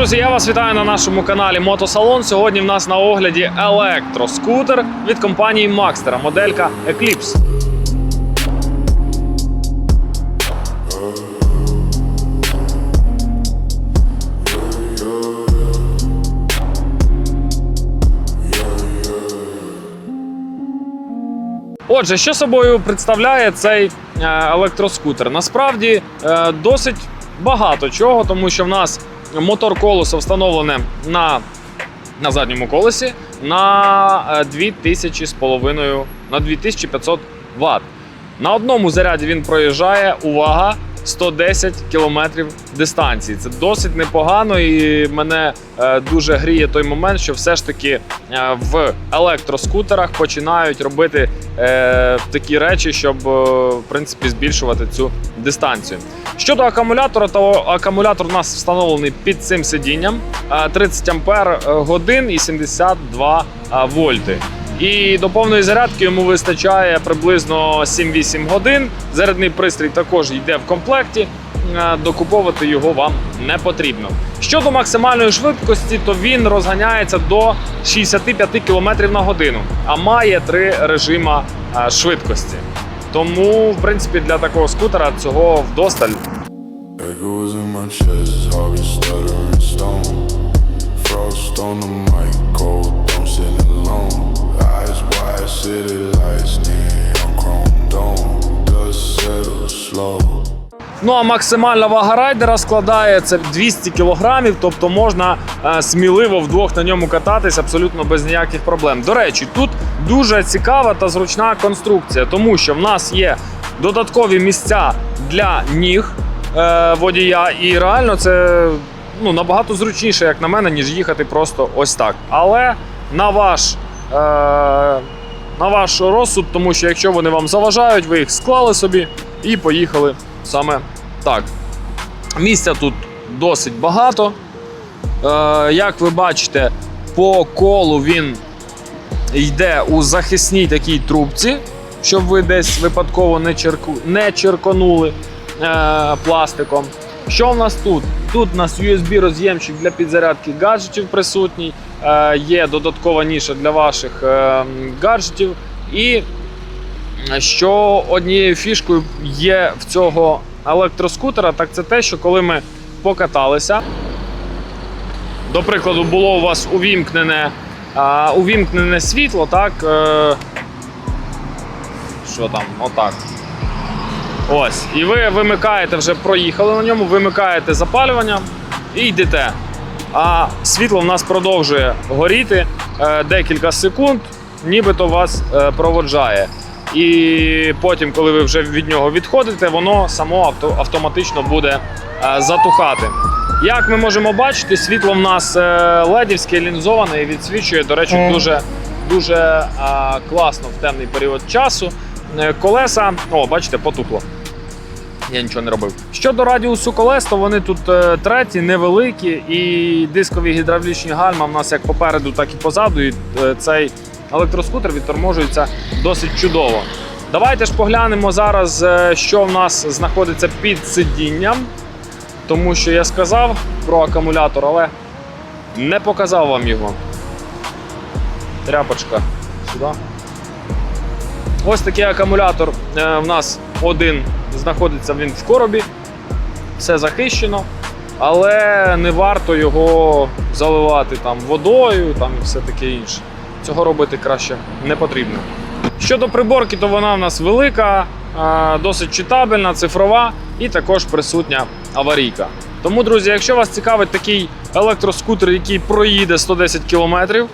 Друзі, я вас вітаю на нашому каналі Мотосалон. Сьогодні в нас на огляді електроскутер від компанії Maxter, моделька Eclipse. Отже, що собою представляє цей е, електроскутер? Насправді е, досить багато чого, тому що в нас мотор колеса встановлене на, на задньому колесі на е, 2000 з половиною на 2500 Вт. На одному заряді він проїжджає, увага, 110 кілометрів дистанції. Це досить непогано, і мене е, дуже гріє той момент, що все ж таки е, в електроскутерах починають робити е, такі речі, щоб в принципі збільшувати цю дистанцію. Щодо акумулятора, то акумулятор у нас встановлений під цим сидінням е, 30 ампер годин і 72 вольти. І до повної зарядки йому вистачає приблизно 7-8 годин. Зарядний пристрій також йде в комплекті. е, Докуповувати його вам не потрібно. Щодо максимальної швидкості, то він розганяється до 65 км на годину, а має три режима е, швидкості. Тому, в принципі, для такого скутера цього вдосталь. Slow. Ну а максимальна вага райдера складає це 200 кілограмів, тобто можна е, сміливо вдвох на ньому кататись абсолютно без ніяких проблем. До речі, тут дуже цікава та зручна конструкція, тому що в нас є додаткові місця для ніг е, водія, і реально це ну, набагато зручніше, як на мене, ніж їхати просто ось так. Але на ваш. Е, на ваш розсуд, тому що якщо вони вам заважають, ви їх склали собі і поїхали саме так. Місця тут досить багато. Е, як ви бачите, по колу він йде у захисній такій трубці, щоб ви десь випадково не, черку, не черконули е, пластиком. Що в нас тут? Тут у нас USB-роз'ємчик для підзарядки гаджетів присутній, е, є додаткова ніша для ваших е, гаджетів. І що однією фішкою є в цього електроскутера, так це те, що коли ми покаталися, до прикладу, було у вас увімкнене, увімкнене світло, так. Е, що там, отак. Ось. І ви вимикаєте, вже проїхали на ньому, вимикаєте запалювання і йдете. А світло в нас продовжує горіти е, декілька секунд, нібито вас е, проводжає. І потім, коли ви вже від нього відходите, воно само авто, автоматично буде е, затухати. Як ми можемо бачити, світло в нас е, ледівське лінзоване і відсвічує, до речі, дуже, дуже е, класно в темний період часу. Е, Колеса, о, бачите, потухло. Я нічого не робив. Щодо радіусу колес, то вони тут е, треті, невеликі, і дискові гідравлічні гальма в нас як попереду, так і позаду. І е, цей електроскутер відторможується досить чудово. Давайте ж поглянемо зараз, е, що в нас знаходиться під сидінням, тому що я сказав про акумулятор, але не показав вам його. Тряпочка сюди. Ось такий акумулятор е, в нас один знаходиться він в коробі, все захищено, але не варто його заливати там водою там, і все таке інше. Цього робити краще не потрібно. Щодо приборки, то вона в нас велика, досить читабельна, цифрова і також присутня аварійка. Тому, друзі, якщо вас цікавить такий електроскутер, який проїде 110 км е,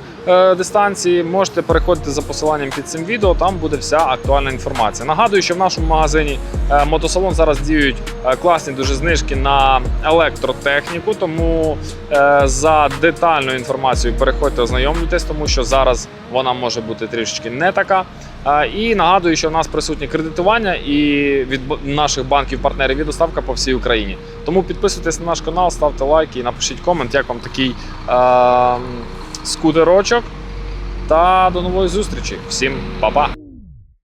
дистанції, можете переходити за посиланням під цим відео. Там буде вся актуальна інформація. Нагадую, що в нашому магазині е, мотосалон зараз діють е, класні дуже знижки на електротехніку. Тому е, за детальною інформацією переходьте, ознайомлюйтесь, тому що зараз вона може бути трішечки не така. Е, І нагадую, що в нас присутнє кредитування і від наших банків-партнерів доставка по всій Україні. Тому підписуйтесь на наш канал, ставте лайки і напишіть комент, як вам такий е, скутерочок. Та до нової зустрічі. Всім па-па!